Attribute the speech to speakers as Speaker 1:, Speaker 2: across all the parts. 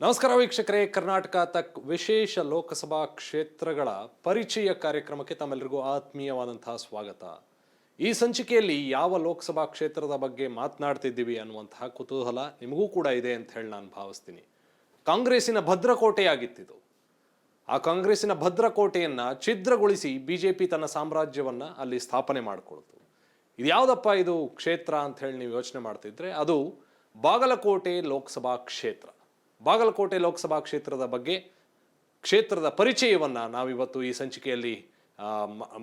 Speaker 1: ನಮಸ್ಕಾರ ವೀಕ್ಷಕರೇ, ಕರ್ನಾಟಕ ತಕ್ ವಿಶೇಷ ಲೋಕಸಭಾ ಕ್ಷೇತ್ರಗಳ ಪರಿಚಯ ಕಾರ್ಯಕ್ರಮಕ್ಕೆ ತಮ್ಮೆಲ್ಲರಿಗೂ ಆತ್ಮೀಯವಾದಂತಹ ಸ್ವಾಗತ. ಈ ಸಂಚಿಕೆಯಲ್ಲಿ ಯಾವ ಲೋಕಸಭಾ ಕ್ಷೇತ್ರದ ಬಗ್ಗೆ ಮಾತನಾಡ್ತಿದ್ದೀವಿ ಅನ್ನುವಂತಹ ಕುತೂಹಲ ನಿಮಗೂ ಕೂಡ ಇದೆ ಅಂತ ಹೇಳಿ ನಾನು ಭಾವಿಸ್ತೀನಿ. ಕಾಂಗ್ರೆಸ್ಸಿನ ಭದ್ರಕೋಟೆಯಾಗಿತ್ತಿದು. ಆ ಕಾಂಗ್ರೆಸ್ಸಿನ ಭದ್ರಕೋಟೆಯನ್ನು ಛಿದ್ರಗೊಳಿಸಿ ಬಿ ಜೆ ಪಿ ತನ್ನ ಸಾಮ್ರಾಜ್ಯವನ್ನು ಅಲ್ಲಿ ಸ್ಥಾಪನೆ ಮಾಡಿಕೊಳ್ತು. ಇದು ಯಾವುದಪ್ಪ ಇದು ಕ್ಷೇತ್ರ ಅಂತ ಹೇಳಿ ನೀವು ಯೋಚನೆ ಮಾಡ್ತಿದ್ರೆ ಅದು ಬಾಗಲಕೋಟೆ ಲೋಕಸಭಾ ಕ್ಷೇತ್ರ. ಬಾಗಲಕೋಟೆ ಲೋಕಸಭಾ ಕ್ಷೇತ್ರದ ಬಗ್ಗೆ ಕ್ಷೇತ್ರದ ಪರಿಚಯವನ್ನು ನಾವಿವತ್ತು ಈ ಸಂಚಿಕೆಯಲ್ಲಿ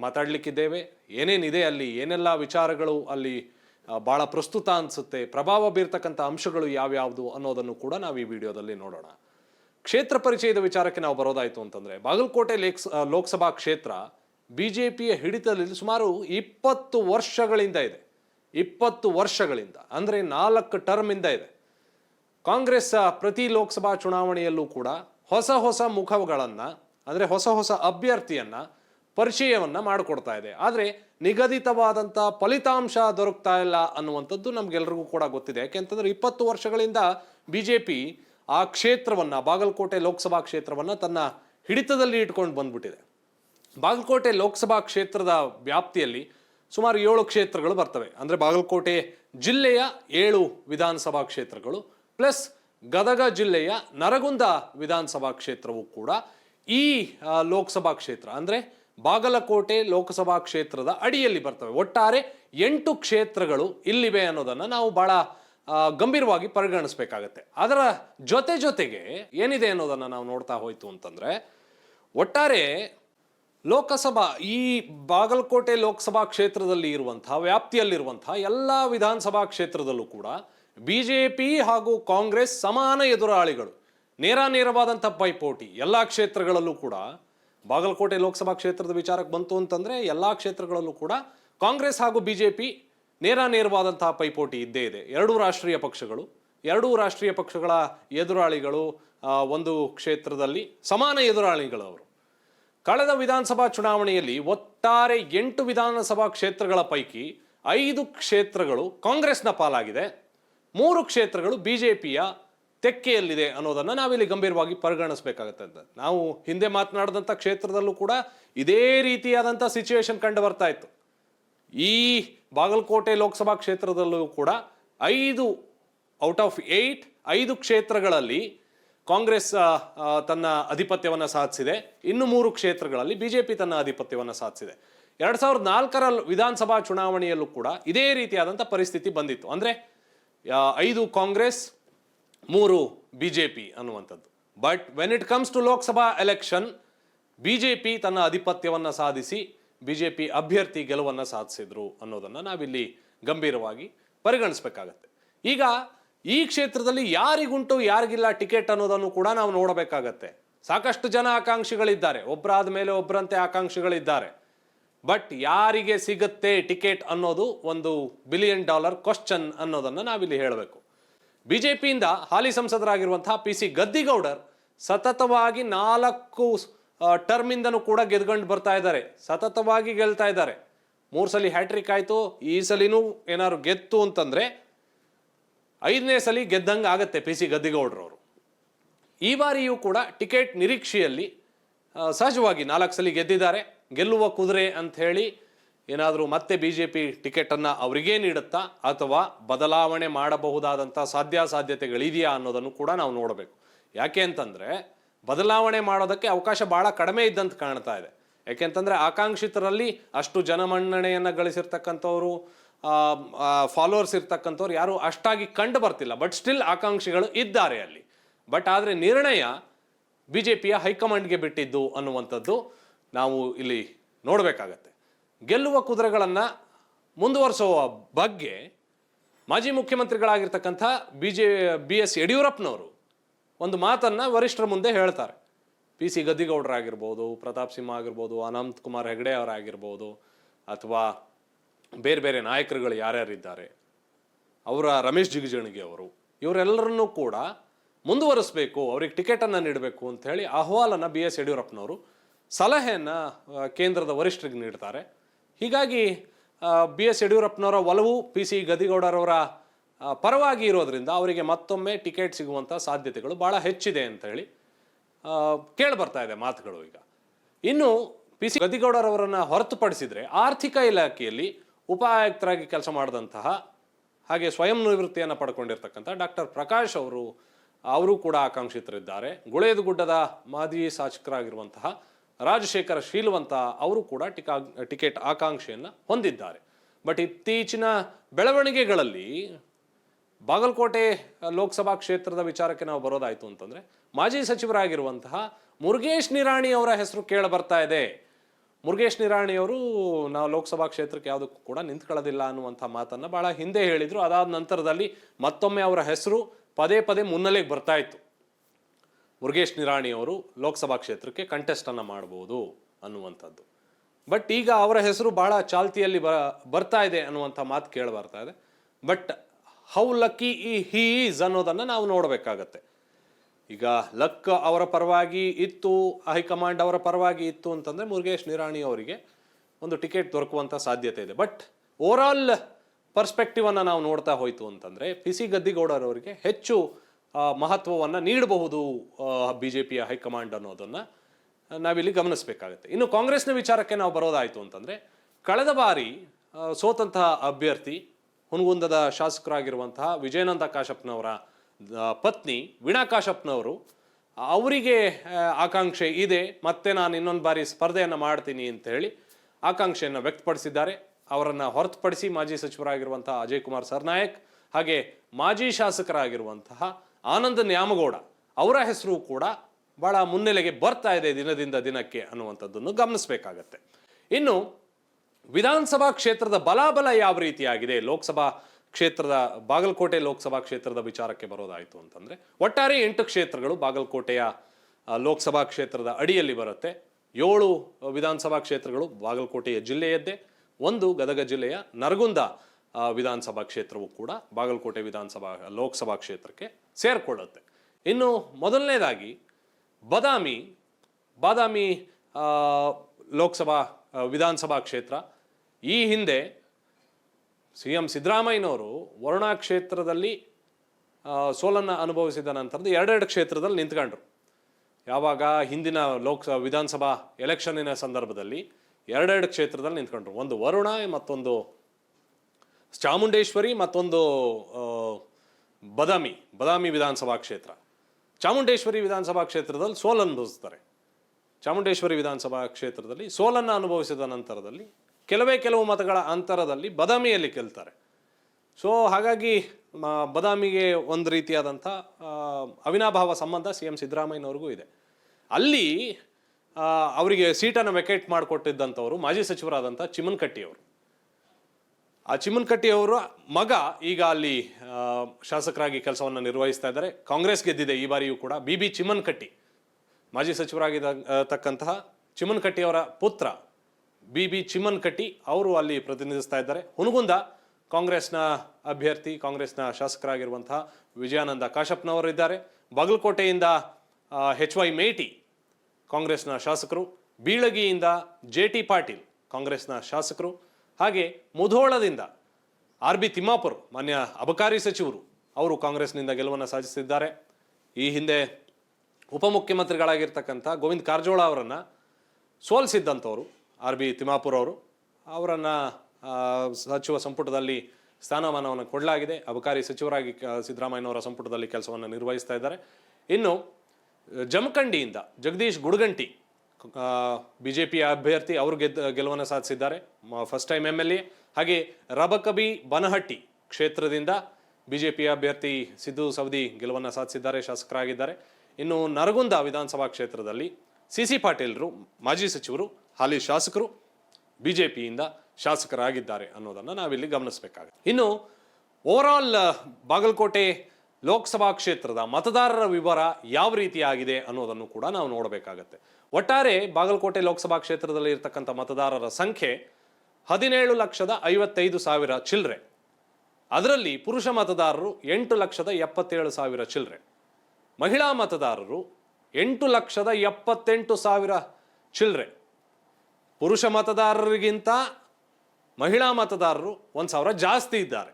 Speaker 1: ಮಾತಾಡಲಿಕ್ಕಿದ್ದೇವೆ. ಏನೇನಿದೆ ಅಲ್ಲಿ, ಏನೆಲ್ಲ ವಿಚಾರಗಳು ಅಲ್ಲಿ ಭಾಳ ಪ್ರಸ್ತುತ ಅನಿಸುತ್ತೆ, ಪ್ರಭಾವ ಬೀರ್ತಕ್ಕಂಥ ಅಂಶಗಳು ಯಾವ್ಯಾವುದು ಅನ್ನೋದನ್ನು ಕೂಡ ನಾವು ಈ ವಿಡಿಯೋದಲ್ಲಿ ನೋಡೋಣ. ಕ್ಷೇತ್ರ ಪರಿಚಯದ ವಿಚಾರಕ್ಕೆ ನಾವು ಬರೋದಾಯಿತು ಅಂತಂದರೆ, ಬಾಗಲಕೋಟೆ ಲೇಕ್ಸ್ ಲೋಕಸಭಾ ಕ್ಷೇತ್ರ ಪಿಯ ಹಿಡಿತದಲ್ಲಿ ಸುಮಾರು ಇಪ್ಪತ್ತು ವರ್ಷಗಳಿಂದ ಇದೆ. ಇಪ್ಪತ್ತು ವರ್ಷಗಳಿಂದ, ಅಂದರೆ ನಾಲ್ಕು ಟರ್ಮಿಂದ ಇದೆ. ಕಾಂಗ್ರೆಸ್ ಪ್ರತಿ ಲೋಕಸಭಾ ಚುನಾವಣೆಯಲ್ಲೂ ಕೂಡ ಹೊಸ ಹೊಸ ಮುಖಗಳನ್ನು, ಅಂದ್ರೆ ಹೊಸ ಹೊಸ ಅಭ್ಯರ್ಥಿಯನ್ನ ಪರಿಚಯವನ್ನ ಮಾಡಿಕೊಡ್ತಾ ಇದೆ. ಆದ್ರೆ ನಿಗದಿತವಾದಂತ ಫಲಿತಾಂಶ ದೊರಕ್ತಾ ಇಲ್ಲ ಅನ್ನುವಂಥದ್ದು ನಮ್ಗೆಲ್ರಿಗೂ ಕೂಡ ಗೊತ್ತಿದೆ. ಯಾಕೆಂತಂದ್ರೆ ಇಪ್ಪತ್ತು ವರ್ಷಗಳಿಂದ ಬಿಜೆಪಿ ಆ ಕ್ಷೇತ್ರವನ್ನ, ಬಾಗಲಕೋಟೆ ಲೋಕಸಭಾ ಕ್ಷೇತ್ರವನ್ನ ತನ್ನ ಹಿಡಿತದಲ್ಲಿ ಇಟ್ಕೊಂಡು ಬಂದ್ಬಿಟ್ಟಿದೆ. ಬಾಗಲಕೋಟೆ ಲೋಕಸಭಾ ಕ್ಷೇತ್ರದ ವ್ಯಾಪ್ತಿಯಲ್ಲಿ ಸುಮಾರು ಏಳು ಕ್ಷೇತ್ರಗಳು ಬರ್ತವೆ. ಅಂದರೆ ಬಾಗಲಕೋಟೆ ಜಿಲ್ಲೆಯ ಏಳು ವಿಧಾನಸಭಾ ಕ್ಷೇತ್ರಗಳು. ಪ್ಲಸ್ ಗದಗ ಜಿಲ್ಲೆಯ ನರಗುಂದ ವಿಧಾನಸಭಾ ಕ್ಷೇತ್ರವು ಕೂಡ ಈ ಲೋಕಸಭಾ ಕ್ಷೇತ್ರ, ಅಂದರೆ ಬಾಗಲಕೋಟೆ ಲೋಕಸಭಾ ಕ್ಷೇತ್ರದ ಅಡಿಯಲ್ಲಿ ಬರ್ತವೆ. ಒಟ್ಟಾರೆ ಎಂಟು ಕ್ಷೇತ್ರಗಳು ಇಲ್ಲಿವೆ ಅನ್ನೋದನ್ನು ನಾವು ಬಹಳ ಗಂಭೀರವಾಗಿ ಪರಿಗಣಿಸಬೇಕಾಗತ್ತೆ. ಅದರ ಜೊತೆ ಜೊತೆಗೆ ಏನಿದೆ ಅನ್ನೋದನ್ನು ನಾವು ನೋಡ್ತಾ ಹೋಯ್ತು ಅಂತಂದರೆ, ಒಟ್ಟಾರೆ ಲೋಕಸಭಾ, ಈ ಬಾಗಲಕೋಟೆ ಲೋಕಸಭಾ ಕ್ಷೇತ್ರದಲ್ಲಿ ಇರುವಂಥ, ವ್ಯಾಪ್ತಿಯಲ್ಲಿರುವಂಥ ಎಲ್ಲ ವಿಧಾನಸಭಾ ಕ್ಷೇತ್ರದಲ್ಲೂ ಕೂಡ ಬಿಜೆಪಿ ಹಾಗೂ ಕಾಂಗ್ರೆಸ್ ಸಮಾನ ಎದುರಾಳಿಗಳು, ನೇರ ನೇರವಾದಂಥ ಪೈಪೋಟಿ ಎಲ್ಲ ಕ್ಷೇತ್ರಗಳಲ್ಲೂ ಕೂಡ, ಬಾಗಲಕೋಟೆ ಲೋಕಸಭಾ ಕ್ಷೇತ್ರದ ವಿಚಾರಕ್ಕೆ ಬಂತು ಅಂತಂದರೆ ಎಲ್ಲ ಕ್ಷೇತ್ರಗಳಲ್ಲೂ ಕೂಡ ಕಾಂಗ್ರೆಸ್ ಹಾಗೂ ಬಿ ಜೆ ಪಿ ನೇರ ನೇರವಾದಂತಹ ಪೈಪೋಟಿ ಇದ್ದೇ ಇದೆ. ಎರಡೂ ರಾಷ್ಟ್ರೀಯ ಪಕ್ಷಗಳು, ಎರಡೂ ರಾಷ್ಟ್ರೀಯ ಪಕ್ಷಗಳ ಎದುರಾಳಿಗಳು ಒಂದು ಕ್ಷೇತ್ರದಲ್ಲಿ ಸಮಾನ ಎದುರಾಳಿಗಳು ಅವರು. ಕಳೆದ ವಿಧಾನಸಭಾ ಚುನಾವಣೆಯಲ್ಲಿ ಒಟ್ಟಾರೆ ಎಂಟು ವಿಧಾನಸಭಾ ಕ್ಷೇತ್ರಗಳ ಪೈಕಿ ಐದು ಕ್ಷೇತ್ರಗಳು ಕಾಂಗ್ರೆಸ್ನ ಪಾಲಾಗಿದೆ. ಮೂರು ಕ್ಷೇತ್ರಗಳು ಬಿ ಜೆ ಪಿಯ ತೆಕ್ಕೆಯಲ್ಲಿದೆ ಅನ್ನೋದನ್ನು ನಾವಿಲ್ಲಿ ಗಂಭೀರವಾಗಿ ಪರಿಗಣಿಸಬೇಕಾಗತ್ತೆ ನಾವು ಹಿಂದೆ ಮಾತನಾಡಿದಂಥ ಕ್ಷೇತ್ರದಲ್ಲೂ ಕೂಡ ಇದೇ ರೀತಿಯಾದಂಥ ಸಿಚುವೇಶನ್ ಕಂಡು ಬರ್ತಾ ಇತ್ತು. ಈ ಬಾಗಲಕೋಟೆ ಲೋಕಸಭಾ ಕ್ಷೇತ್ರದಲ್ಲೂ ಕೂಡ ಐದು ಔಟ್ ಆಫ್ ಏಯ್ಟ್ ಐದು ಕ್ಷೇತ್ರಗಳಲ್ಲಿ ಕಾಂಗ್ರೆಸ್ ತನ್ನ ಅಧಿಪತ್ಯವನ್ನು ಸಾಧಿಸಿದೆ. ಇನ್ನು ಮೂರು ಕ್ಷೇತ್ರಗಳಲ್ಲಿ ಬಿ ಜೆ ಪಿ ತನ್ನ ಅಧಿಪತ್ಯವನ್ನು ಸಾಧಿಸಿದೆ. ಎರಡ್ ಸಾವಿರದ ನಾಲ್ಕರ ವಿಧಾನಸಭಾ ಚುನಾವಣೆಯಲ್ಲೂ ಕೂಡ ಇದೇ ರೀತಿಯಾದಂಥ ಪರಿಸ್ಥಿತಿ ಬಂದಿತ್ತು. ಅಂದ್ರೆ ಐದು ಕಾಂಗ್ರೆಸ್, ಮೂರು ಬಿ ಜೆ ಪಿ ಅನ್ನುವಂಥದ್ದು. But when it comes to Lok Sabha election B J P ತನ್ನ ಆಧಿಪತ್ಯವನ್ನು ಸಾಧಿಸಿ ಬಿ ಜೆ ಪಿ ಅಭ್ಯರ್ಥಿ ಗೆಲುವನ್ನು ಸಾಧಿಸಿದ್ರು ಅನ್ನೋದನ್ನ ನಾವಿಲ್ಲಿ ಗಂಭೀರವಾಗಿ ಪರಿಗಣಿಸಬೇಕಾಗತ್ತೆ. ಈಗ ಈ ಕ್ಷೇತ್ರದಲ್ಲಿ ಯಾರಿಗುಂಟು, ಯಾರಿಗಿಲ್ಲ ಟಿಕೆಟ್ ಅನ್ನೋದನ್ನು ಕೂಡ ನಾವು ನೋಡಬೇಕಾಗತ್ತೆ. ಸಾಕಷ್ಟು ಜನ ಆಕಾಂಕ್ಷಿಗಳಿದ್ದಾರೆ. ಒಬ್ಬರಾದ ಮೇಲೆ ಒಬ್ಬರಂತೆ ಆಕಾಂಕ್ಷಿಗಳಿದ್ದಾರೆ. ಬಟ್ ಯಾರಿಗೆ ಸಿಗುತ್ತೆ ಟಿಕೆಟ್ ಅನ್ನೋದು ಒಂದು ಬಿಲಿಯನ್ ಡಾಲರ್ ಕ್ವಶನ್ ಅನ್ನೋದನ್ನು ನಾವಿಲ್ಲಿ ಹೇಳಬೇಕು. ಬಿ ಜೆ ಪಿಯಿಂದ ಹಾಲಿ ಸಂಸದರಾಗಿರುವಂತಹ ಪಿ ಸಿ ಗದ್ದಿಗೌಡರ್ ಸತತವಾಗಿ ನಾಲ್ಕು ಟರ್ಮಿಂದನೂ ಕೂಡ ಗೆದ್ಕೊಂಡು ಬರ್ತಾ ಇದ್ದಾರೆ. ಸತತವಾಗಿ ಗೆಲ್ತಾ ಇದ್ದಾರೆ. ಮೂರು ಸಲ ಹ್ಯಾಟ್ರಿಕ್ ಆಯಿತು. ಈ ಸಲಿನೂ ಏನಾದ್ರು ಗೆತ್ತು ಅಂತಂದ್ರೆ ಐದನೇ ಸಲ ಗೆದ್ದಂಗೆ ಆಗುತ್ತೆ ಪಿ ಸಿ ಗದ್ದಿಗೌಡರವರು. ಈ ಬಾರಿಯೂ ಕೂಡ ಟಿಕೆಟ್ ನಿರೀಕ್ಷೆಯಲ್ಲಿ ಸಹಜವಾಗಿ ನಾಲ್ಕು ಸಲ ಗೆದ್ದಿದ್ದಾರೆ. ಗೆಲ್ಲುವ ಕುದುರೆ ಅಂತ ಹೇಳಿ ಏನಾದರೂ ಮತ್ತೆ ಬಿ ಜೆ ಪಿ ಟಿಕೆಟನ್ನು ಅವರಿಗೇ ನೀಡುತ್ತಾ ಅಥವಾ ಬದಲಾವಣೆ ಮಾಡಬಹುದಾದಂಥ ಸಾಧ್ಯಾಸಾಧ್ಯತೆಗಳಿದೆಯಾ ಅನ್ನೋದನ್ನು ಕೂಡ ನಾವು ನೋಡಬೇಕು. ಯಾಕೆ ಅಂತಂದರೆ ಬದಲಾವಣೆ ಮಾಡೋದಕ್ಕೆ ಅವಕಾಶ ಭಾಳ ಕಡಿಮೆ ಇದ್ದಂತ ಕಾಣ್ತಾ ಇದೆ. ಯಾಕೆಂತಂದರೆ ಆಕಾಂಕ್ಷಿತರಲ್ಲಿ ಅಷ್ಟು ಜನಮನ್ನಣೆಯನ್ನು ಗಳಿಸಿರ್ತಕ್ಕಂಥವ್ರು ಫಾಲೋವರ್ಸ್ ಇರ್ತಕ್ಕಂಥವ್ರು ಯಾರು ಅಷ್ಟಾಗಿ ಕಂಡು ಬರ್ತಿಲ್ಲ. ಬಟ್ ಸ್ಟಿಲ್ ಆಕಾಂಕ್ಷಿಗಳು ಇದ್ದಾರೆ ಅಲ್ಲಿ. ಬಟ್ ಆದರೆ ನಿರ್ಣಯ ಬಿ ಜೆ ಪಿಯ ಹೈಕಮಾಂಡ್ಗೆ ಬಿಟ್ಟಿದ್ದು ಅನ್ನುವಂಥದ್ದು. ನಾವು ಇಲ್ಲಿ ನೋಡಬೇಕಾಗತ್ತೆ. ಗೆಲ್ಲುವ ಕುದುರೆಗಳನ್ನು ಮುಂದುವರಿಸುವ ಬಗ್ಗೆ ಮಾಜಿ ಮುಖ್ಯಮಂತ್ರಿಗಳಾಗಿರ್ತಕ್ಕಂಥ ಬಿ ಜೆ ಬಿ ಎಸ್ ಯಡಿಯೂರಪ್ಪನವರು ಒಂದು ಮಾತನ್ನು ವರಿಷ್ಠರ ಮುಂದೆ ಹೇಳ್ತಾರೆ. ಪಿ ಸಿ ಗದ್ದಿಗೌಡರಾಗಿರ್ಬೋದು, ಪ್ರತಾಪ್ ಸಿಂಹ ಆಗಿರ್ಬೋದು, ಅನಂತ್ ಕುಮಾರ್ ಹೆಗಡೆ ಅವರಾಗಿರ್ಬೋದು, ಅಥವಾ ಬೇರೆ ಬೇರೆ ನಾಯಕರುಗಳು ಯಾರ್ಯಾರಿದ್ದಾರೆ, ಅವರ ರಮೇಶ್ ಜಿಗಜಿಣಗಿ ಅವರು, ಇವರೆಲ್ಲರನ್ನೂ ಕೂಡ ಮುಂದುವರಿಸಬೇಕು, ಅವ್ರಿಗೆ ಟಿಕೆಟನ್ನು ನೀಡಬೇಕು ಅಂತ ಹೇಳಿ ಅಹವಾಲನ್ನು ಬಿ ಎಸ್ ಯಡಿಯೂರಪ್ಪನವರು ಸಲಹೆಯನ್ನು ಕೇಂದ್ರದ ವರಿಷ್ಠರಿಗೆ ನೀಡ್ತಾರೆ. ಹೀಗಾಗಿ ಬಿ ಎಸ್ ಯಡಿಯೂರಪ್ಪನವರ ಒಲವು, ಪಿ ಸಿ ಗದಿಗೌಡರವರ ಪರವಾಗಿ ಇರೋದ್ರಿಂದ ಅವರಿಗೆ ಮತ್ತೊಮ್ಮೆ ಟಿಕೆಟ್ ಸಿಗುವಂಥ ಸಾಧ್ಯತೆಗಳು ಭಾಳ ಹೆಚ್ಚಿದೆ ಅಂತ ಹೇಳಿ ಕೇಳಿ ಬರ್ತಾ ಇದೆ ಮಾತುಗಳು ಈಗ. ಇನ್ನು, ಪಿ ಸಿ ಗದಿಗೌಡರವರನ್ನು ಹೊರತುಪಡಿಸಿದರೆ ಆರ್ಥಿಕ ಇಲಾಖೆಯಲ್ಲಿ ಉಪ ಆಯುಕ್ತರಾಗಿ ಕೆಲಸ ಮಾಡಿದಂತಹ, ಹಾಗೆ ಸ್ವಯಂ ನಿವೃತ್ತಿಯನ್ನು ಪಡ್ಕೊಂಡಿರ್ತಕ್ಕಂಥ ಡಾಕ್ಟರ್ ಪ್ರಕಾಶ್ ಅವರು ಅವರು ಕೂಡ ಆಕಾಂಕ್ಷಿತರಿದ್ದಾರೆ. ಗುಳೇದುಗುಡ್ಡದ ಮಾಜಿ ಶಾಸಕರಾಗಿರುವಂತಹ ರಾಜಶೇಖರ ಶೀಲವಂತ ಅವರು ಕೂಡ ಟಿಕಾ, ಟಿಕೆಟ್ ಆಕಾಂಕ್ಷೆಯನ್ನು ಹೊಂದಿದ್ದಾರೆ. ಬಟ್ ಇತ್ತೀಚಿನ ಬೆಳವಣಿಗೆಗಳಲ್ಲಿ ಬಾಗಲಕೋಟೆ ಲೋಕಸಭಾ ಕ್ಷೇತ್ರದ ವಿಚಾರಕ್ಕೆ ನಾವು ಬರೋದಾಯಿತು ಅಂತಂದರೆ, ಮಾಜಿ ಸಚಿವರಾಗಿರುವಂತಹ ಮುರುಗೇಶ್ ನಿರಾಣಿ ಅವರ ಹೆಸರು ಕೇಳ ಬರ್ತಾ ಇದೆ. ಮುರುಗೇಶ್ ನಿರಾಣಿ ಅವರು ನಾವು ಲೋಕಸಭಾ ಕ್ಷೇತ್ರಕ್ಕೆ ಯಾವುದಕ್ಕೂ ಕೂಡ ನಿಂತ್ಕೊಳ್ಳೋದಿಲ್ಲ ಅನ್ನುವಂಥ ಮಾತನ್ನು ಭಾಳ ಹಿಂದೆ ಹೇಳಿದ್ರು. ಅದಾದ ನಂತರದಲ್ಲಿ ಮತ್ತೊಮ್ಮೆ ಅವರ ಹೆಸರು ಪದೇ ಪದೇ ಮುನ್ನೆಲೆಗೆ ಬರ್ತಾ ಇತ್ತು. ಮುರುಗೇಶ್ ನಿರಾಣಿ ಅವರು ಲೋಕಸಭಾ ಕ್ಷೇತ್ರಕ್ಕೆ ಕಂಟೆಸ್ಟನ್ನು ಮಾಡ್ಬೋದು ಅನ್ನುವಂಥದ್ದು. ಬಟ್ ಈಗ ಅವರ ಹೆಸರು ಭಾಳ ಚಾಲ್ತಿಯಲ್ಲಿ ಬ, ಬರ್ತಾ ಇದೆ ಅನ್ನುವಂಥ ಮಾತು ಕೇಳಿ ಬರ್ತಾ ಇದೆ. ಬಟ್ ಹೌ ಲಕ್ಕಿ ಈ ಹೀ ಈಸ್ ಅನ್ನೋದನ್ನು ನಾವು ನೋಡಬೇಕಾಗತ್ತೆ. ಈಗ ಲಕ್ ಅವರ ಪರವಾಗಿ ಇತ್ತು, ಹೈಕಮಾಂಡ್ ಅವರ ಪರವಾಗಿ ಇತ್ತು ಅಂತಂದರೆ ಮುರುಗೇಶ್ ನಿರಾಣಿ ಅವರಿಗೆ ಒಂದು ಟಿಕೆಟ್ ದೊರಕುವಂಥ ಸಾಧ್ಯತೆ ಇದೆ. ಬಟ್ ಓವರ್ ಆಲ್ ಪರ್ಸ್ಪೆಕ್ಟಿವನ್ನು ನಾವು ನೋಡ್ತಾ ಹೋಯಿತು ಅಂತಂದರೆ ಪಿ ಸಿ ಗದ್ದಿಗೌಡರವರಿಗೆ ಹೆಚ್ಚು ಮಹತ್ವವನ್ನ ನೀಡಬಹುದು ಬಿ ಜೆ ಪಿಯ ಹೈಕಮಾಂಡ್ ಅನ್ನೋದನ್ನು ನಾವಿಲ್ಲಿ ಗಮನಿಸಬೇಕಾಗುತ್ತೆ. ಇನ್ನು ಕಾಂಗ್ರೆಸ್ನ ವಿಚಾರಕ್ಕೆ ನಾವು ಬರೋದಾಯಿತು ಅಂತಂದರೆ, ಕಳೆದ ಬಾರಿ ಸೋತಂತಹ ಅಭ್ಯರ್ಥಿ ಹುನಗುಂದದ ಶಾಸಕರಾಗಿರುವಂತಹ ವಿಜಯನಂದ ಕಾಶಪ್ಪನವರ ಪತ್ನಿ ವೀಣಾ ಕಾಶಪ್ಪನವರು ಅವರಿಗೆ ಆಕಾಂಕ್ಷೆ ಇದೆ, ಮತ್ತೆ ನಾನು ಇನ್ನೊಂದು ಬಾರಿ ಸ್ಪರ್ಧೆಯನ್ನು ಮಾಡ್ತೀನಿ ಅಂತ ಹೇಳಿ ಆಕಾಂಕ್ಷೆಯನ್ನು ವ್ಯಕ್ತಪಡಿಸಿದ್ದಾರೆ. ಅವರನ್ನು ಹೊರತುಪಡಿಸಿ ಮಾಜಿ ಸಚಿವರಾಗಿರುವಂತಹ ಅಜಯ್ ಕುಮಾರ್ ಸರ್ನಾಯಕ್, ಹಾಗೆ ಮಾಜಿ ಶಾಸಕರಾಗಿರುವಂತಹ ಆನಂದ ನ್ಯಾಮಗೌಡ ಅವರ ಹೆಸರು ಕೂಡ ಬಹಳ ಮುನ್ನೆಲೆಗೆ ಬರ್ತಾ ಇದೆ ದಿನದಿಂದ ದಿನಕ್ಕೆ ಅನ್ನುವಂಥದ್ದನ್ನು ಗಮನಿಸಬೇಕಾಗತ್ತೆ. ಇನ್ನು ವಿಧಾನಸಭಾ ಕ್ಷೇತ್ರದ ಬಲಾಬಲ ಯಾವ ರೀತಿಯಾಗಿದೆ? ಲೋಕಸಭಾ ಕ್ಷೇತ್ರದ ಬಾಗಲಕೋಟೆ ಲೋಕಸಭಾ ಕ್ಷೇತ್ರದ ವಿಚಾರಕ್ಕೆ ಬರೋದಾಯಿತು ಅಂತಂದರೆ ಒಟ್ಟಾರೆ ಎಂಟು ಕ್ಷೇತ್ರಗಳು ಬಾಗಲಕೋಟೆಯ ಲೋಕಸಭಾ ಕ್ಷೇತ್ರದ ಅಡಿಯಲ್ಲಿ ಬರುತ್ತೆ. ಏಳು ವಿಧಾನಸಭಾ ಕ್ಷೇತ್ರಗಳು ಬಾಗಲಕೋಟೆಯ ಜಿಲ್ಲೆಯದ್ದೇ, ಒಂದು ಗದಗ ಜಿಲ್ಲೆಯ ನರಗುಂದ ವಿಧಾನಸಭಾ ಕ್ಷೇತ್ರವು ಕೂಡ ಬಾಗಲಕೋಟೆ ವಿಧಾನಸಭಾ ಲೋಕಸಭಾ ಕ್ಷೇತ್ರಕ್ಕೆ ಸೇರಿಕೊಳ್ಳುತ್ತೆ. ಇನ್ನು ಮೊದಲನೇದಾಗಿ, ಬದಾಮಿ, ಬಾದಾಮಿ ಲೋಕಸಭಾ ವಿಧಾನಸಭಾ ಕ್ಷೇತ್ರ. ಈ ಹಿಂದೆ ಸಿ ಎಂ ಸಿದ್ದರಾಮಯ್ಯನವರು ವರುಣಾ ಕ್ಷೇತ್ರದಲ್ಲಿ ಸೋಲನ್ನು ಅನುಭವಿಸಿದ ನಂತರದ ಎರಡೆರಡು ಕ್ಷೇತ್ರದಲ್ಲಿ ನಿಂತ್ಕೊಂಡ್ರು. ಯಾವಾಗ ಹಿಂದಿನ ಲೋಕಸಭಾ ವಿಧಾನಸಭಾ ಎಲೆಕ್ಷನ್ನಿನ ಸಂದರ್ಭದಲ್ಲಿ ಎರಡೆರಡು ಕ್ಷೇತ್ರದಲ್ಲಿ ನಿಂತ್ಕೊಂಡ್ರು. ಒಂದು ವರುಣ, ಮತ್ತೊಂದು ಚಾಮುಂಡೇಶ್ವರಿ, ಮತ್ತೊಂದು ಬದಾಮಿ ಬದಾಮಿ ವಿಧಾನಸಭಾ ಕ್ಷೇತ್ರ. ಚಾಮುಂಡೇಶ್ವರಿ ವಿಧಾನಸಭಾ ಕ್ಷೇತ್ರದಲ್ಲಿ ಸೋಲನ್ನು ಅನುಭವಿಸ್ತಾರೆ. ಚಾಮುಂಡೇಶ್ವರಿ ವಿಧಾನಸಭಾ ಕ್ಷೇತ್ರದಲ್ಲಿ ಸೋಲನ್ನು ಅನುಭವಿಸಿದ ನಂತರದಲ್ಲಿ ಕೆಲವೇ ಕೆಲವು ಮತಗಳ ಅಂತರದಲ್ಲಿ ಬದಾಮಿಯಲ್ಲಿ ಗೆಲ್ತಾರೆ. ಸೊ ಹಾಗಾಗಿ ಬದಾಮಿಗೆ ಒಂದು ರೀತಿಯಾದಂಥ ಅವಿನಾಭಾವ ಸಂಬಂಧ ಸಿ ಎಂ ಸಿದ್ದರಾಮಯ್ಯನವ್ರಿಗೂ ಇದೆ. ಅಲ್ಲಿ ಅವರಿಗೆ ಸೀಟನ್ನು ವೆಕೇಟ್ ಮಾಡಿಕೊಟ್ಟಿದ್ದಂಥವರು ಮಾಜಿ ಸಚಿವರಾದಂಥ ಚಿಮನ್ಕಟ್ಟಿಯವರು. ಆ ಚಿಮನ್ಕಟ್ಟಿಯವರ ಮಗ ಈಗ ಅಲ್ಲಿ ಶಾಸಕರಾಗಿ ಕೆಲಸವನ್ನು ನಿರ್ವಹಿಸ್ತಾ ಇದ್ದಾರೆ. ಕಾಂಗ್ರೆಸ್ ಗೆದ್ದಿದೆ ಈ ಬಾರಿಯೂ ಕೂಡ. ಬಿ ಬಿ ಚಿಮ್ಮನ್ಕಟ್ಟಿ ಮಾಜಿ ಸಚಿವರಾಗಿದ್ದ ತಕ್ಕಂತಹ ಚಿಮ್ಮನಕಟ್ಟಿ ಅವರ ಪುತ್ರ ಬಿ ಬಿ ಚಿಮ್ಮನ್ಕಟ್ಟಿ ಅವರು ಅಲ್ಲಿ ಪ್ರತಿನಿಧಿಸ್ತಾ ಇದ್ದಾರೆ. ಹುನಗುಂದ ಕಾಂಗ್ರೆಸ್ನ ಅಭ್ಯರ್ಥಿ, ಕಾಂಗ್ರೆಸ್ನ ಶಾಸಕರಾಗಿರುವಂತಹ ವಿಜಯಾನಂದ ಕಾಶಪ್ಪನವರಿದ್ದಾರೆ ಬಾಗಲಕೋಟೆಯಿಂದ ಎಚ್ ವೈ ಮೇಟಿ ಕಾಂಗ್ರೆಸ್ನ ಶಾಸಕರು. ಬೀಳಗಿಯಿಂದ ಜೆ ಟಿ ಪಾಟೀಲ್ ಕಾಂಗ್ರೆಸ್ನ ಶಾಸಕರು. ಹಾಗೆ ಮುಧೋಳದಿಂದ ಆರ್ ಬಿ ತಿಮ್ಮಾಪುರ್, ಮಾನ್ಯ ಅಬಕಾರಿ ಸಚಿವರು, ಅವರು ಕಾಂಗ್ರೆಸ್ನಿಂದ ಗೆಲುವನ್ನು ಸಾಧಿಸಿದ್ದಾರೆ. ಈ ಹಿಂದೆ ಉಪಮುಖ್ಯಮಂತ್ರಿಗಳಾಗಿರ್ತಕ್ಕಂಥ ಗೋವಿಂದ್ ಕಾರಜೋಳ ಅವರನ್ನು ಸೋಲಿಸಿದ್ದಂಥವ್ರು, ಆರ್ ಬಿ ತಿಮ್ಮಾಪುರ್ ಅವರು, ಅವರನ್ನು ಸಚಿವ ಸಂಪುಟದಲ್ಲಿ ಸ್ಥಾನಮಾನವನ್ನು ಕೊಡಲಾಗಿದೆ. ಅಬಕಾರಿ ಸಚಿವರಾಗಿ ಸಿದ್ದರಾಮಯ್ಯನವರ ಸಂಪುಟದಲ್ಲಿ ಕೆಲಸವನ್ನು ನಿರ್ವಹಿಸ್ತಾ ಇದ್ದಾರೆ. ಇನ್ನು, ಜಮಖಂಡಿಯಿಂದ ಜಗದೀಶ್ ಗುಡಗಂಟಿ ಬಿ ಜೆ ಪಿಯ ಅಭ್ಯರ್ಥಿ, ಅವರು ಗೆದ್ದ, ಗೆಲುವನ್ನು ಸಾಧಿಸಿದ್ದಾರೆ. First time M L A ಹಾಗೆ ರಬಕಬಿ ಬನಹಟ್ಟಿ ಕ್ಷೇತ್ರದಿಂದ ಬಿ ಜೆ ಪಿ ಅಭ್ಯರ್ಥಿ ಸಿದ್ದು ಸವದಿ ಗೆಲುವನ್ನು ಸಾಧಿಸಿದ್ದಾರೆ, ಶಾಸಕರಾಗಿದ್ದಾರೆ. ಇನ್ನು ನರಗುಂದ ವಿಧಾನಸಭಾ ಕ್ಷೇತ್ರದಲ್ಲಿ ಸಿ ಸಿ ಪಾಟೀಲ್ರು, ಮಾಜಿ ಸಚಿವರು, ಹಾಲಿ ಶಾಸಕರು ಬಿ ಜೆ ಪಿಯಿಂದ ಶಾಸಕರಾಗಿದ್ದಾರೆ ಅನ್ನೋದನ್ನು ನಾವಿಲ್ಲಿ ಗಮನಿಸಬೇಕಾಗುತ್ತೆ. ಇನ್ನು ಓವರ್ ಬಾಗಲಕೋಟೆ ಲೋಕಸಭಾ ಕ್ಷೇತ್ರದ ಮತದಾರರ ವಿವರ ಯಾವ ರೀತಿಯಾಗಿದೆ ಅನ್ನೋದನ್ನು ಕೂಡ ನಾವು ನೋಡಬೇಕಾಗತ್ತೆ. ಒಟ್ಟಾರೆ ಬಾಗಲಕೋಟೆ ಲೋಕಸಭಾ ಕ್ಷೇತ್ರದಲ್ಲಿ ಇರತಕ್ಕಂಥ ಮತದಾರರ ಸಂಖ್ಯೆ ಹದಿನೇಳು ಲಕ್ಷದ ಐವತ್ತೈದು ಸಾವಿರ ಚಿಲ್ಲರೆ ಅದರಲ್ಲಿ ಪುರುಷ ಮತದಾರರು ಎಂಟು ಲಕ್ಷದ ಎಪ್ಪತ್ತೇಳು ಸಾವಿರ ಚಿಲ್ಲರೆ ಮಹಿಳಾ ಮತದಾರರು ಎಂಟು ಲಕ್ಷದ ಎಪ್ಪತ್ತೆಂಟು ಸಾವಿರ ಚಿಲ್ಲರೆ ಪುರುಷ ಮತದಾರರಿಗಿಂತ ಮಹಿಳಾ ಮತದಾರರು ಒಂದು ಸಾವಿರ ಜಾಸ್ತಿ ಇದ್ದಾರೆ.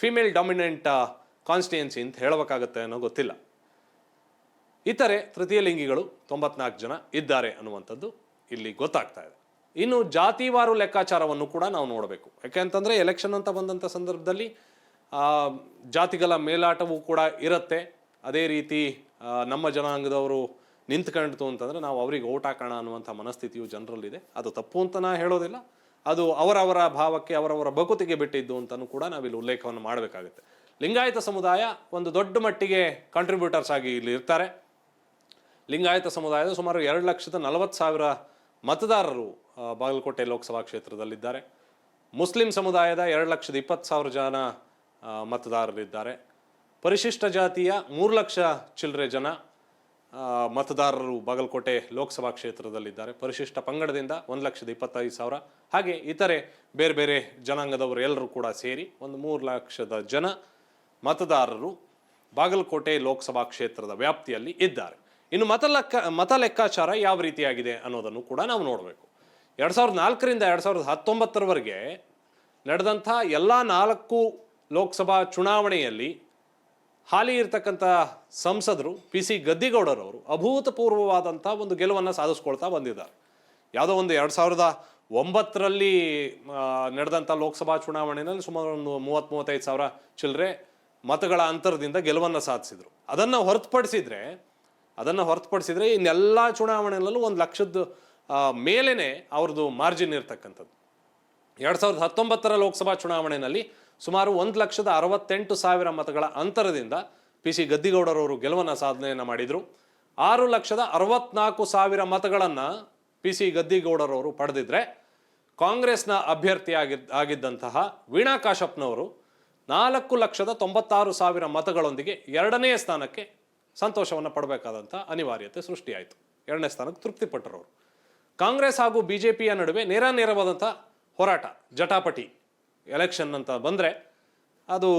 Speaker 1: ಫಿಮೇಲ್ ಡಾಮಿನೆಂಟ್ ಕಾನ್ಸ್ಟಿಟ್ಯೂನ್ಸಿ ಅಂತ ಹೇಳಬೇಕಾಗತ್ತೆ ಅನ್ನೋ ಗೊತ್ತಿಲ್ಲ. ಇತರೆ ತೃತೀಯ ಲಿಂಗಿಗಳು ತೊಂಬತ್ನಾಲ್ಕು ಜನ ಇದ್ದಾರೆ ಅನ್ನುವಂಥದ್ದು ಇಲ್ಲಿ ಗೊತ್ತಾಗ್ತಾ ಇದೆ. ಇನ್ನು ಜಾತಿವಾರು ಲೆಕ್ಕಾಚಾರವನ್ನು ಕೂಡ ನಾವು ನೋಡಬೇಕು. ಯಾಕೆಂತಂದ್ರೆ ಎಲೆಕ್ಷನ್ ಅಂತ ಬಂದಂಥ ಸಂದರ್ಭದಲ್ಲಿ ಜಾತಿಗಳ ಮೇಲಾಟವೂ ಕೂಡ ಇರುತ್ತೆ. ಅದೇ ರೀತಿ ನಮ್ಮ ಜನಾಂಗದವರು ನಿಂತ್ಕೊಂಡ್ತು ಅಂತಂದ್ರೆ ನಾವು ಅವ್ರಿಗೆ ಓಟ್ ಹಾಕೋಣ ಅನ್ನುವಂಥ ಮನಸ್ಥಿತಿಯು ಜನರಲ್ಲಿದೆ. ಅದು ತಪ್ಪು ಅಂತ ನಾ ಹೇಳೋದಿಲ್ಲ. ಅದು ಅವರವರ ಭಾವಕ್ಕೆ, ಅವರವರ ಬಗುತಿಗೆ ಬಿಟ್ಟಿದ್ದು ಅಂತಲೂ ಕೂಡ ನಾವಿಲ್ಲಿ ಉಲ್ಲೇಖವನ್ನು ಮಾಡಬೇಕಾಗುತ್ತೆ. ಲಿಂಗಾಯತ ಸಮುದಾಯ ಒಂದು ದೊಡ್ಡ ಮಟ್ಟಿಗೆ ಕಾಂಟ್ರಿಬ್ಯೂಟರ್ಸ್ ಆಗಿ ಇಲ್ಲಿ ಇರ್ತಾರೆ. ಲಿಂಗಾಯತ ಸಮುದಾಯದ ಸುಮಾರು ಎರಡು ಲಕ್ಷದ ನಲವತ್ತು ಸಾವಿರ ಮತದಾರರು ಬಾಗಲಕೋಟೆ ಲೋಕಸಭಾ ಕ್ಷೇತ್ರದಲ್ಲಿದ್ದಾರೆ. ಮುಸ್ಲಿಂ ಸಮುದಾಯದ ಎರಡು ಲಕ್ಷದ ಇಪ್ಪತ್ತು ಸಾವಿರ ಜನ ಮತದಾರರಿದ್ದಾರೆ. ಪರಿಶಿಷ್ಟ ಜಾತಿಯ ಮೂರು ಲಕ್ಷ ಚಿಲ್ಲರೆ ಜನ ಮತದಾರರು ಬಾಗಲಕೋಟೆ ಲೋಕಸಭಾ ಕ್ಷೇತ್ರದಲ್ಲಿದ್ದಾರೆ. ಪರಿಶಿಷ್ಟ ಪಂಗಡದಿಂದ ಒಂದು ಲಕ್ಷದ ಇಪ್ಪತ್ತೈದು ಸಾವಿರ. ಹಾಗೆ ಇತರೆ ಬೇರೆ ಬೇರೆ ಜನಾಂಗದವರು ಎಲ್ಲರೂ ಕೂಡ ಸೇರಿ ಒಂದು ಮೂರು ಲಕ್ಷದ ಜನ ಮತದಾರರು ಬಾಗಲಕೋಟೆ ಲೋಕಸಭಾ ಕ್ಷೇತ್ರದ ವ್ಯಾಪ್ತಿಯಲ್ಲಿ ಇದ್ದಾರೆ. ಇನ್ನು ಮತ ಲೆಕ್ಕ ಮತ ಲೆಕ್ಕಾಚಾರ ಯಾವ ರೀತಿಯಾಗಿದೆ ಅನ್ನೋದನ್ನು ಕೂಡ ನಾವು ನೋಡಬೇಕು. ಎರಡು ಸಾವಿರದ ನಾಲ್ಕರಿಂದ ಎರಡು ಸಾವಿರದ ಹತ್ತೊಂಬತ್ತರವರೆಗೆ ನಡೆದಂಥ ಎಲ್ಲ ನಾಲ್ಕು ಲೋಕಸಭಾ ಚುನಾವಣೆಯಲ್ಲಿ ಹಾಲಿ ಇರತಕ್ಕಂಥ ಸಂಸದರು ಪಿ ಸಿ ಗದ್ದಿಗೌಡರವರು ಅಭೂತಪೂರ್ವವಾದಂಥ ಒಂದು ಗೆಲುವನ್ನು ಸಾಧಿಸ್ಕೊಳ್ತಾ ಬಂದಿದ್ದಾರೆ. ಯಾವುದೋ ಒಂದು ಎರಡು ಸಾವಿರದ ಒಂಬತ್ತರಲ್ಲಿ ನಡೆದಂಥ ಲೋಕಸಭಾ ಚುನಾವಣೆಯಲ್ಲಿ ಸುಮಾರು ಒಂದು ಮೂವತ್ತ್ ಮೂವತ್ತೈದು ಸಾವಿರ ಚಿಲ್ಲರೆ ಮತಗಳ ಅಂತರದಿಂದ ಗೆಲುವನ್ನು ಸಾಧಿಸಿದರು. ಅದನ್ನು ಹೊರತುಪಡಿಸಿದರೆ ಅದನ್ನು ಹೊರತುಪಡಿಸಿದರೆ ಇನ್ನೆಲ್ಲ ಚುನಾವಣೆಗಳಲ್ಲೂ ಒಂದು ಲಕ್ಷದ ಆ, ಮೇಲೇನೆ ಅವ್ರದ್ದು ಮಾರ್ಜಿನ್ ಇರ್ತಕ್ಕಂಥದ್ದು. ಎರಡು ಸಾವಿರದ ಹತ್ತೊಂಬತ್ತರ ಲೋಕಸಭಾ ಚುನಾವಣೆಯಲ್ಲಿ ಸುಮಾರು ಒಂದು ಲಕ್ಷದ ಅರವತ್ತೆಂಟು ಸಾವಿರ ಮತಗಳ ಅಂತರದಿಂದ ಪಿ ಸಿ ಗದ್ದಿಗೌಡರವರು ಗೆಲುವನ್ನು ಸಾಧನೆಯನ್ನು ಮಾಡಿದರು. ಆರು ಲಕ್ಷದ ಅರವತ್ನಾಲ್ಕು ಸಾವಿರ ಮತಗಳನ್ನು ಪಿ ಸಿ ಗದ್ದಿಗೌಡರವರು ಪಡೆದಿದ್ರೆ ಕಾಂಗ್ರೆಸ್ನ ಅಭ್ಯರ್ಥಿ ಆಗಿದ್ದ ಆಗಿದ್ದಂತಹ ವೀಣಾ ಕಾಶಪ್ಪನವರು ನಾಲ್ಕು ಲಕ್ಷದ ತೊಂಬತ್ತಾರು ಸಾವಿರ ಮತಗಳೊಂದಿಗೆ ಎರಡನೇ ಸ್ಥಾನಕ್ಕೆ ಸಂತೋಷವನ್ನು ಪಡಬೇಕಾದಂಥ ಅನಿವಾರ್ಯತೆ ಸೃಷ್ಟಿಯಾಯಿತು. ಎರಡನೇ ಸ್ಥಾನಕ್ಕೆ ತೃಪ್ತಿಪಟ್ಟರವರು. ಕಾಂಗ್ರೆಸ್ ಹಾಗೂ ಬಿ ಜೆ ಪಿಯ ನಡುವೆ ನೇರ ನೇರವಾದಂಥ ಹೋರಾಟ ಜಟಾಪಟಿ ಎಲೆಕ್ಷನ್ ಅಂತ ಬಂದರೆ ಅದು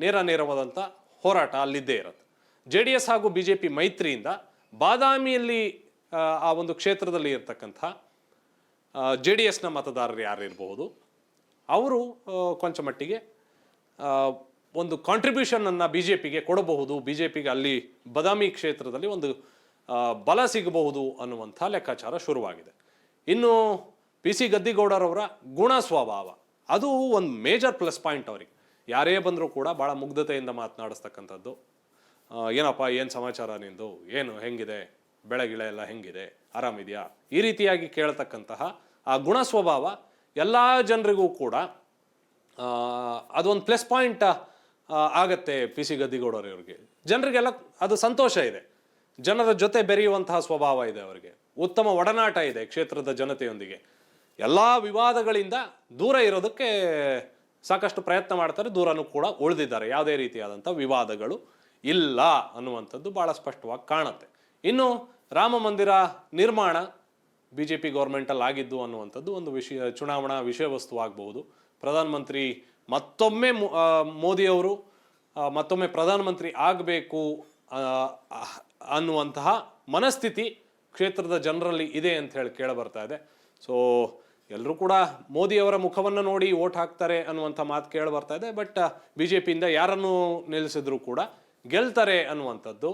Speaker 1: ನೇರ ನೇರವಾದಂಥ ಹೋರಾಟ ಅಲ್ಲಿದ್ದೇ ಇರುತ್ತೆ. ಜೆ ಡಿ ಎಸ್ ಹಾಗೂ ಬಿ ಜೆ ಪಿ ಮೈತ್ರಿಯಿಂದ ಬಾದಾಮಿಯಲ್ಲಿ ಆ, ಒಂದು ಕ್ಷೇತ್ರದಲ್ಲಿ ಇರ್ತಕ್ಕಂಥ ಜೆ ಡಿ ಎಸ್ನ ಮತದಾರರು ಯಾರಿರಬಹುದು ಅವರು ಕೊಂಚ ಮಟ್ಟಿಗೆ ಒಂದು ಕಾಂಟ್ರಿಬ್ಯೂಷನನ್ನು ಬಿ ಜೆ ಪಿಗೆ ಕೊಡಬಹುದು ಬಿ ಜೆ ಪಿಗೆ ಅಲ್ಲಿ ಬದಾಮಿ ಕ್ಷೇತ್ರದಲ್ಲಿ ಒಂದು ಬಲ ಸಿಗಬಹುದು ಅನ್ನುವಂಥ ಲೆಕ್ಕಾಚಾರ ಶುರುವಾಗಿದೆ. ಇನ್ನು ಪಿ ಸಿ ಗದ್ದಿಗೌಡರವರ ಗುಣ ಸ್ವಭಾವ. ಅದು ಒಂದು ಮೇಜರ್ ಪ್ಲಸ್ ಪಾಯಿಂಟ್ ಅವ್ರಿಗೆ. ಯಾರೇ ಬಂದರೂ ಕೂಡ ಭಾಳ ಮುಗ್ಧತೆಯಿಂದ ಮಾತನಾಡಿಸ್ತಕ್ಕಂಥದ್ದು. ಏನಪ್ಪ, ಏನು ಸಮಾಚಾರ ನಿಂದು? ಏನು, ಹೆಂಗಿದೆ? ಬೆಳಗಿಳೆ ಎಲ್ಲ ಹೆಂಗಿದೆ? ಆರಾಮಿದೆಯಾ? ಈ ರೀತಿಯಾಗಿ ಕೇಳ್ತಕ್ಕಂತಹ ಆ ಗುಣ ಸ್ವಭಾವ ಎಲ್ಲ ಜನರಿಗೂ ಕೂಡ ಅದೊಂದು ಪ್ಲಸ್ ಪಾಯಿಂಟ್ ಆಗತ್ತೆ ಪಿ ಸಿ ಗದ್ದಿಗೌಡರವ್ರಿಗೆ. ಜನರಿಗೆಲ್ಲ ಅದು ಸಂತೋಷ ಇದೆ. ಜನರ ಜೊತೆ ಬೆರೆಯುವಂತಹ ಸ್ವಭಾವ ಇದೆ ಅವರಿಗೆ. ಉತ್ತಮ ಒಡನಾಟ ಇದೆ ಕ್ಷೇತ್ರದ ಜನತೆಯೊಂದಿಗೆ. ಎಲ್ಲ ವಿವಾದಗಳಿಂದ ದೂರ ಇರೋದಕ್ಕೆ ಸಾಕಷ್ಟು ಪ್ರಯತ್ನ ಮಾಡ್ತಾರೆ, ದೂರನೂ ಕೂಡ ಉಳಿದಿದ್ದಾರೆ. ಯಾವುದೇ ರೀತಿಯಾದಂಥ ವಿವಾದಗಳು ಇಲ್ಲ ಅನ್ನುವಂಥದ್ದು ಭಾಳ ಸ್ಪಷ್ಟವಾಗಿ ಕಾಣುತ್ತೆ. ಇನ್ನು ರಾಮ ಮಂದಿರ ನಿರ್ಮಾಣ ಬಿ ಜೆ ಪಿ ಗೌರ್ಮೆಂಟಲ್ಲಿ ಆಗಿದ್ದು ಅನ್ನುವಂಥದ್ದು ಒಂದು ವಿಷಯ, ಚುನಾವಣಾ ವಿಷಯ ವಸ್ತು ಆಗಬಹುದು ಪ್ರಧಾನಮಂತ್ರಿ ಮತ್ತೊಮ್ಮೆ ಮೋದಿಯವರು ಮತ್ತೊಮ್ಮೆ ಪ್ರಧಾನಮಂತ್ರಿ ಆಗಬೇಕು ಅನ್ನುವಂತಹ ಮನಸ್ಥಿತಿ ಕ್ಷೇತ್ರದ ಜನರಲ್ಲಿ ಇದೆ ಅಂತ ಹೇಳಿ ಕೇಳ ಬರ್ತಾ ಇದೆ. ಸೊ ಎಲ್ಲರೂ ಕೂಡ ಮೋದಿಯವರ ಮುಖವನ್ನು ನೋಡಿ ಓಟ್ ಹಾಕ್ತಾರೆ ಅನ್ನುವಂಥ ಮಾತು ಕೇಳಿ ಬರ್ತಾ ಇದೆ. ಬಟ್ ಬಿ ಜೆ ಪಿಯಿಂದ ಯಾರನ್ನು ನಿಲ್ಲಿಸಿದ್ರು ಕೂಡ ಗೆಲ್ತಾರೆ ಅನ್ನುವಂಥದ್ದು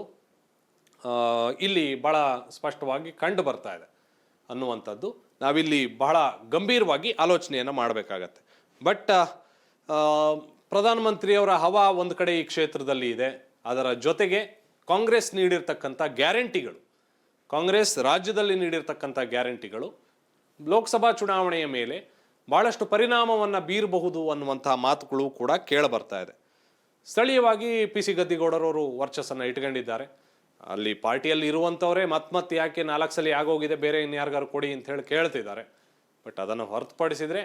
Speaker 1: ಇಲ್ಲಿ ಬಹಳ ಸ್ಪಷ್ಟವಾಗಿ ಕಂಡು ಬರ್ತಾ ಇದೆ ಅನ್ನುವಂಥದ್ದು. ನಾವಿಲ್ಲಿ ಬಹಳ ಗಂಭೀರವಾಗಿ ಆಲೋಚನೆಯನ್ನು ಮಾಡಬೇಕಾಗತ್ತೆ. ಬಟ್ ಪ್ರಧಾನಮಂತ್ರಿಯವರ ಹವಾ ಒಂದು ಕಡೆ ಈ ಕ್ಷೇತ್ರದಲ್ಲಿ ಇದೆ. ಅದರ ಜೊತೆಗೆ ಕಾಂಗ್ರೆಸ್ ನೀಡಿರ್ತಕ್ಕಂಥ ಗ್ಯಾರಂಟಿಗಳು ಕಾಂಗ್ರೆಸ್ ರಾಜ್ಯದಲ್ಲಿ ನೀಡಿರ್ತಕ್ಕಂಥ ಗ್ಯಾರಂಟಿಗಳು ಲೋಕಸಭಾ ಚುನಾವಣೆಯ ಮೇಲೆ ಭಾಳಷ್ಟು ಪರಿಣಾಮವನ್ನು ಬೀರಬಹುದು ಅನ್ನುವಂತಹ ಮಾತುಗಳು ಕೂಡ ಕೇಳಬರ್ತಾ ಇದೆ. ಸ್ಥಳೀಯವಾಗಿ ಪಿ ಸಿ ಗದ್ದಿಗೌಡರವರು ವರ್ಚಸ್ಸನ್ನು ಇಟ್ಕೊಂಡಿದ್ದಾರೆ. ಅಲ್ಲಿ ಪಾರ್ಟಿಯಲ್ಲಿ ಇರುವಂಥವರೇ ಮತ್ ಮತ್ತೆ ಯಾಕೆ ನಾಲ್ಕು ಸಲ ಆಗೋಗಿದೆ, ಬೇರೆ ಇನ್ಯಾರಿಗಾರು ಕೊಡಿ ಅಂತ ಹೇಳಿ ಕೇಳ್ತಿದ್ದಾರೆ. ಬಟ್ ಅದನ್ನು ಹೊರತುಪಡಿಸಿದರೆ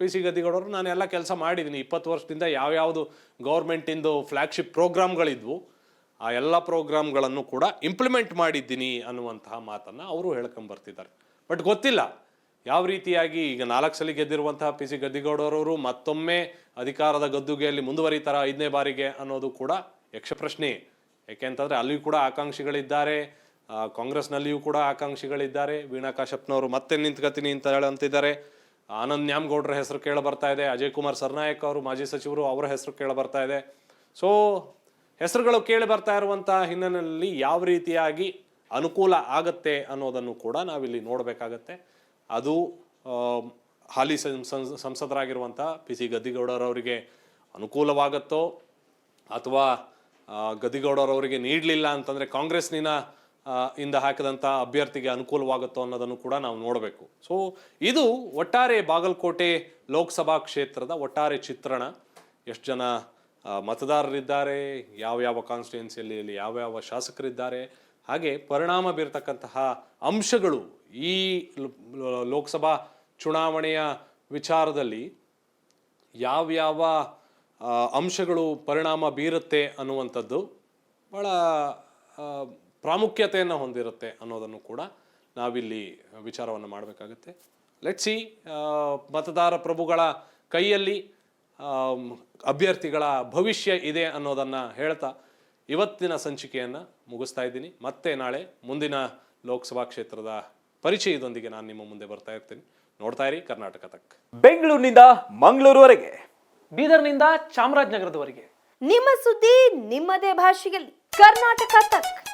Speaker 1: ಪಿ ಸಿ ಗದ್ದಿಗೌಡರು ನಾನು ಎಲ್ಲ ಕೆಲಸ ಮಾಡಿದ್ದೀನಿ. ಇಪ್ಪತ್ತು ವರ್ಷದಿಂದ ಯಾವ್ಯಾವುದು ಗೌರ್ಮೆಂಟಿಂದು ಫ್ಲ್ಯಾಗ್ಶಿಪ್ ಪ್ರೋಗ್ರಾಮ್ಗಳಿದ್ವು ಆ ಎಲ್ಲ ಪ್ರೋಗ್ರಾಮ್ಗಳನ್ನು ಕೂಡ ಇಂಪ್ಲಿಮೆಂಟ್ ಮಾಡಿದ್ದೀನಿ ಅನ್ನುವಂತಹ ಮಾತನ್ನು ಅವರು ಹೇಳ್ಕೊಂಬರ್ತಿದ್ದಾರೆ. ಬಟ್ ಗೊತ್ತಿಲ್ಲ. ಯಾವ ರೀತಿಯಾಗಿ ಈಗ ನಾಲ್ಕು ಸಲ ಗೆದ್ದಿರುವಂತಹ ಪಿ ಸಿ ಗದ್ದಿಗೌಡರವರು ಮತ್ತೊಮ್ಮೆ ಅಧಿಕಾರದ ಗದ್ದುಗೆಯಲ್ಲಿ ಮುಂದುವರಿತಾರ ಐದನೇ ಬಾರಿಗೆ ಅನ್ನೋದು ಕೂಡ ಯಕ್ಷಪ್ರಶ್ನೆ. ಯಾಕೆಂತಂದರೆ ಅಲ್ಲಿಯೂ ಕೂಡ ಆಕಾಂಕ್ಷಿಗಳಿದ್ದಾರೆ. ಕಾಂಗ್ರೆಸ್ನಲ್ಲಿಯೂ ಕೂಡ ಆಕಾಂಕ್ಷಿಗಳಿದ್ದಾರೆ. ವೀಣಾ ಕಾಶಪ್ಪನವರು ಮತ್ತೆ ನಿಂತ್ಕತೀನಿ ಅಂತ ಹೇಳಿ ಅಂತಿದ್ದಾರೆ ಆನಂದ್ ನ್ಯಾಮ್ಗೌಡರ ಹೆಸರು ಕೇಳಿ ಬರ್ತಾ ಇದೆ. ಅಜಯ್ ಕುಮಾರ್ ಸರ್ನಾಯಕ್ ಅವರು, ಮಾಜಿ ಸಚಿವರು ಅವರ ಹೆಸರು ಕೇಳಿ ಬರ್ತಾ ಇದೆ. ಸೊ ಹೆಸರುಗಳು ಕೇಳಿ ಬರ್ತಾ ಇರುವಂತಹ ಹಿನ್ನೆಲೆಯಲ್ಲಿ ಯಾವ ರೀತಿಯಾಗಿ ಅನುಕೂಲ ಆಗತ್ತೆ ಅನ್ನೋದನ್ನು ಕೂಡ ನಾವಿಲ್ಲಿ ನೋಡಬೇಕಾಗತ್ತೆ. ಅದು ಹಾಲಿ ಸಂಸದರಾಗಿರುವಂಥ ಪಿ ಸಿ ಗದ್ದಿಗೌಡರವರಿಗೆ ಅನುಕೂಲವಾಗತ್ತೋ ಅಥವಾ ಗದ್ದಿಗೌಡರವರಿಗೆ ನೀಡಲಿಲ್ಲ ಅಂತಂದರೆ ಕಾಂಗ್ರೆಸ್ನಿನ ಇಂದ ಹಾಕಿದಂಥ ಅಭ್ಯರ್ಥಿಗೆ ಅನುಕೂಲವಾಗುತ್ತೋ ಅನ್ನೋದನ್ನು ಕೂಡ ನಾವು ನೋಡಬೇಕು. ಸೊ ಇದು ಒಟ್ಟಾರೆ ಬಾಗಲಕೋಟೆ ಲೋಕಸಭಾ ಕ್ಷೇತ್ರದ ಒಟ್ಟಾರೆ ಚಿತ್ರಣ. ಎಷ್ಟು ಜನ ಮತದಾರರಿದ್ದಾರೆ, ಯಾವ ಯಾವ ಕಾನ್ಸ್ಟಿಟ್ಯೂನ್ಸಿಯಲ್ಲಿ ಯಾವ ಯಾವ ಶಾಸಕರಿದ್ದಾರೆ, ಹಾಗೆ ಪರಿಣಾಮ ಬೀರ್ತಕ್ಕಂತಹ ಅಂಶಗಳು ಈ ಲೋಕಸಭಾ ಚುನಾವಣೆಯ ವಿಚಾರದಲ್ಲಿ ಯಾವ್ಯಾವ ಅಂಶಗಳು ಪರಿಣಾಮ ಬೀರುತ್ತೆ ಅನ್ನುವಂಥದ್ದು ಭಾಳ ಪ್ರಾಮುಖ್ಯತೆಯನ್ನು ಹೊಂದಿರುತ್ತೆ ಅನ್ನೋದನ್ನು ಕೂಡ ನಾವಿಲ್ಲಿ ವಿಚಾರವನ್ನು ಮಾಡಬೇಕಾಗುತ್ತೆ. ಲೆಟ್ಸಿ ಮತದಾರ ಪ್ರಭುಗಳ ಕೈಯಲ್ಲಿ ಅಭ್ಯರ್ಥಿಗಳ ಭವಿಷ್ಯ ಇದೆ ಅನ್ನೋದನ್ನು ಹೇಳ್ತಾ ಇವತ್ತಿನ ಸಂಚಿಕೆಯನ್ನು ಮುಗಿಸ್ತಾ ಇದ್ದೀನಿ. ಮತ್ತೆ ನಾಳೆ ಮುಂದಿನ ಲೋಕಸಭಾ ಕ್ಷೇತ್ರದ ಪರಿಚಯದೊಂದಿಗೆ ನಾನು ನಿಮ್ಮ ಮುಂದೆ ಬರ್ತಾ ಇರ್ತೀನಿ. ನೋಡ್ತಾ ಇರಿ ಕರ್ನಾಟಕ ತಕ್ಕ
Speaker 2: ಬೆಂಗಳೂರಿನಿಂದ ಮಂಗಳೂರುವರೆಗೆ.
Speaker 3: ಬೀದರ್ನಿಂದ ಚಾಮರಾಜನಗರದವರೆಗೆ.
Speaker 4: ನಿಮ್ಮ ಸುದ್ದಿ ನಿಮ್ಮದೇ ಭಾಷೆಯಲ್ಲಿ. ಕರ್ನಾಟಕ ತಕ್.